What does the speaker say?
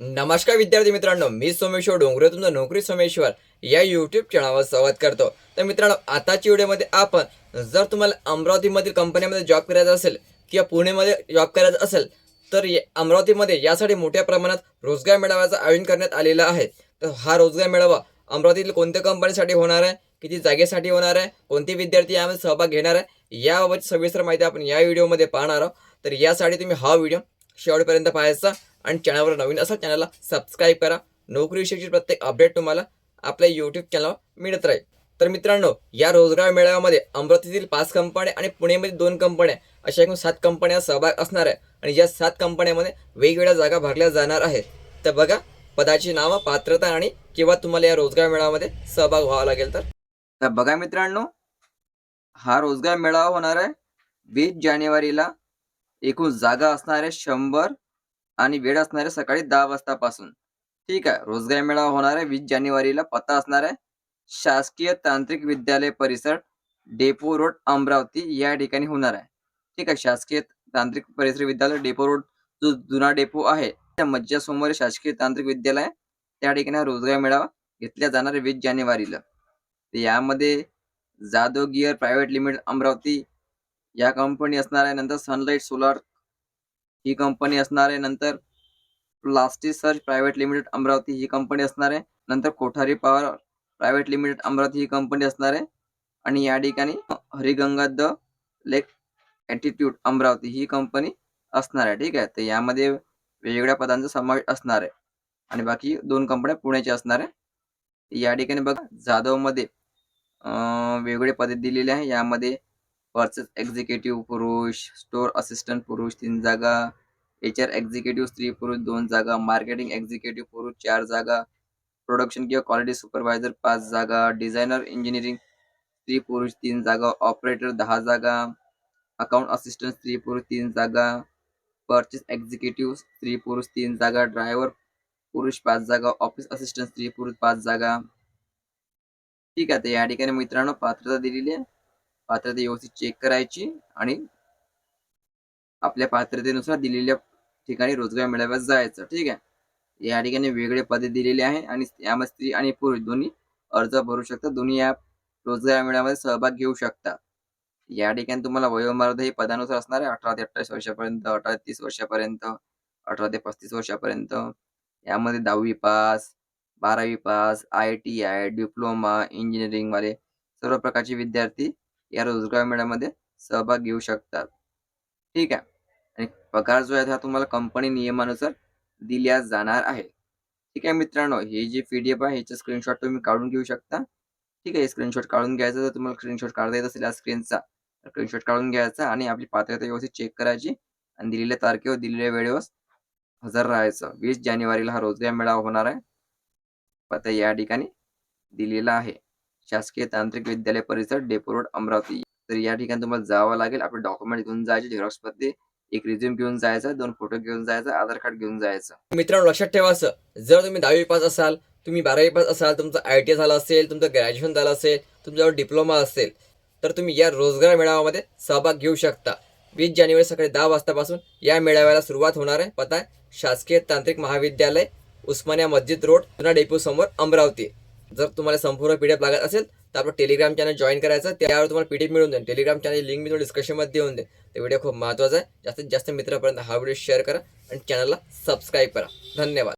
नमस्कार विद्यार्थी मित्रांनो मी सोमेश्वर डोंगरे तुमचं नोकरी सोमेश्वर या यूट्यूब चॅनलवर स्वागत करतो. तर मित्रांनो आताच्या व्हिडिओमध्ये आपण जर तुम्हाला अमरावतीमधील कंपन्यामध्ये जॉब करायचा असेल किंवा पुणेमध्ये जॉब करायचा असेल तर अमरावतीमध्ये यासाठी मोठ्या प्रमाणात रोजगार मेळाव्याचं आयोजन करण्यात आलेलं आहे. तर हा रोजगार मेळावा अमरावतीतील कोणत्या कंपनीसाठी होणार आहे किती जागेसाठी होणार आहे कोणते विद्यार्थी यामध्ये सहभाग घेणार आहे याबाबत सविस्तर माहिती आपण या व्हिडिओमध्ये पाहणार आहोत. तर यासाठी तुम्ही हा व्हिडिओ शेवटपर्यंत पाहायचा आणि चॅनलवर नवीन असा चॅनलला सबस्क्राईब करा. नोकरीविषयीची प्रत्येक अपडेट तुम्हाला आपल्या यूट्यूब चॅनलवर मिळत राहील. तर मित्रांनो या रोजगार मेळाव्यामध्ये अमरावतीतील पाच कंपन्या आणि पुणेमध्ये दोन कंपन्या अशा एकूण सात कंपन्या सहभाग असणार आहे. आणि या सात कंपन्यामध्ये वेगवेगळ्या जागा भरल्या जाणार आहेत. तर बघा पदाची नावं पात्रता आणि किंवा तुम्हाला या रोजगार मेळाव्यामध्ये सहभाग व्हावा लागेल तर बघा मित्रांनो हा रोजगार मेळावा होणार आहे वीस जानेवारीला. एकूण जागा असणारे शंभर आणि वेळ असणारे सकाळी दहा वाजतापासून. ठीक आहे रोजगार मेळावा होणार आहे वीस जानेवारीला पत्ता असणार आहे शासकीय तांत्रिक विद्यालय परिसर डेपो रोड अमरावती या ठिकाणी होणार आहे. ठीक आहे शासकीय तांत्रिक परिसर विद्यालय डेपो रोड जो जुना डेपो आहे त्या मज्जासमोर शासकीय तांत्रिक विद्यालय त्या ठिकाणी हा रोजगार मेळावा घेतला जाणार आहे वीस जानेवारीला. यामध्ये Jadhav gear private limited Amravati या कंपनी असणार आहे नंतर सनलाईट सोलार ही कंपनी असणार आहे नंतर plastic search private limited Amravati ही कंपनी असणार. आहे नंतर Kothari power private limited Amravati ही कंपनी असणार. आहे आणि या ठिकाणी Hariganga the lake attitude Amravati he company असणार. आहे ठीक आहे? तर यामध्ये वेगवेगळ्या पदांचा समावेश असणार. आहे आणि बाकी दोन कंपन्या पुण्याच्या असणार. आहे या ठिकाणी बघा जाधवमध्ये वेगवेगळे पदे दिलेले आहे. यामध्ये परचेस एक्झिक्युटिव्ह पुरुष स्टोअर असिस्टंट पुरुष तीन जागा एच आर एक्झिक्युटिव्ह स्त्री पुरुष दोन जागा मार्केटिंग एक्झिक्युटिव्ह पुरुष चार जागा प्रोडक्शन किंवा क्वालिटी सुपरवायझर पाच जागा डिझायनर इंजिनिअरिंग स्त्री पुरुष तीन जागा ऑपरेटर दहा जागा अकाउंट असिस्टंट स्त्री पुरुष तीन जागा परचेस एक्झिक्युटिव्ह स्त्री पुरुष तीन जागा ड्रायव्हर पुरुष पाच जागा ऑफ़िस असिस्टंट स्त्री पुरुष पाच जागा ठीक आहे या ठिकाणी मित्रांनो पात्रता दिलेली आहे पात्रता व्यवस्थित चेक करायची आणि आपल्या पात्रतेनुसार दिलेल्या ठिकाणी रोजगार मेळाव्यात जायचं. ठीक आहे? या ठिकाणी वेगळे पदे दिलेले आहे आणि यामध्ये स्त्री आणि पुरुष दोन्ही अर्ज भरू शकतात दोन्ही या रोजगार मेळाव्यामध्ये सहभाग घेऊ शकतात या ठिकाणी तुम्हाला वयोमर्यादा हे पदानुसार असणार आहे. अठरा ते अठ्ठावीस वर्षापर्यंत अठरा ते तीस वर्षापर्यंत अठरा ते पस्तीस वर्षापर्यंत. यामध्ये दहावी पास बारावी pass I T I diploma engineering वाले सर्व प्रकारचे विद्यार्थी या रोजगार मेळ्यामध्ये सहभाग घेऊ शकतात. ठीक आहे. आणि पगार जो आहे हा तुम्हाला कंपनी नियमानुसार दिल्या जाणार आहे. ठीक आहे मित्रांनो हे जे पी डी एफ आहे ह्याचे स्क्रीनशॉट तुम्ही काढून घेऊ शकता. ठीक आहे स्क्रीनशॉट काढून घ्यायचा जर तुम्हाला स्क्रीनशॉट काढता येत असेल या स्क्रीनचा तर स्क्रीनशॉट काढून घ्यायचा आणि आपली पात्रता व्यवस्थित चेक करायची आणि दिलेल्या तारखेवर दिलेल्या वेळेवर हजर राहायचं. वीस जानेवारीला हा रोजगार मेळावा होणार आहे. पत्ता या ठिकाणी दिलेला आहे. शासकीय तांत्रिक विद्यालय परिसर डेपो रोड अमरावती. तर या ठिकाणी तुम्हाला जावं लागेल. आपले डॉक्युमेंट घेऊन जायचे झेरॉक्समध्ये एक रिझ्यूम घेऊन जायचा दोन फोटो घेऊन जायचा आधार कार्ड घेऊन जायचं. मित्रांनो लक्षात ठेवायचं जर तुम्ही दहावी पास असाल तुम्ही बारावी पास असाल तुमचं आय टी झालं असेल तुमचं ग्रॅज्युएशन झालं असेल तुमच्यावर डिप्लोमा असेल तर तुम्ही या रोजगार मेळाव्यामध्ये सहभाग घेऊ शकता. वीस जानेवारी सकाळी दहा वाजतापासून या मेळाव्याला सुरुवात होणार आहे. पता आहे शासकीय तांत्रिक महाविद्यालय उस्मानिया मस्जिद रोड जुना डेपो समोर अमरावती. जर तुम्हाला संपूर्ण पीडीएफ लागत असेल तर आपलं टेलिग्राम चॅनल जॉईन करायचं. त्यावर तुम्हाला पीडीएफ मिळून जाईल टेलिग्राम चॅनल लिंक मी तुम्हाला डिस्क्रिप्शनमध्ये देऊन दे तर व्हिडिओ खूप महत्त्वाचा आहे. जास्तीत जास्त मित्रापर्यंत हा व्हिडिओ शेअर करा आणि चॅनलला सबस्क्राईब करा. धन्यवाद.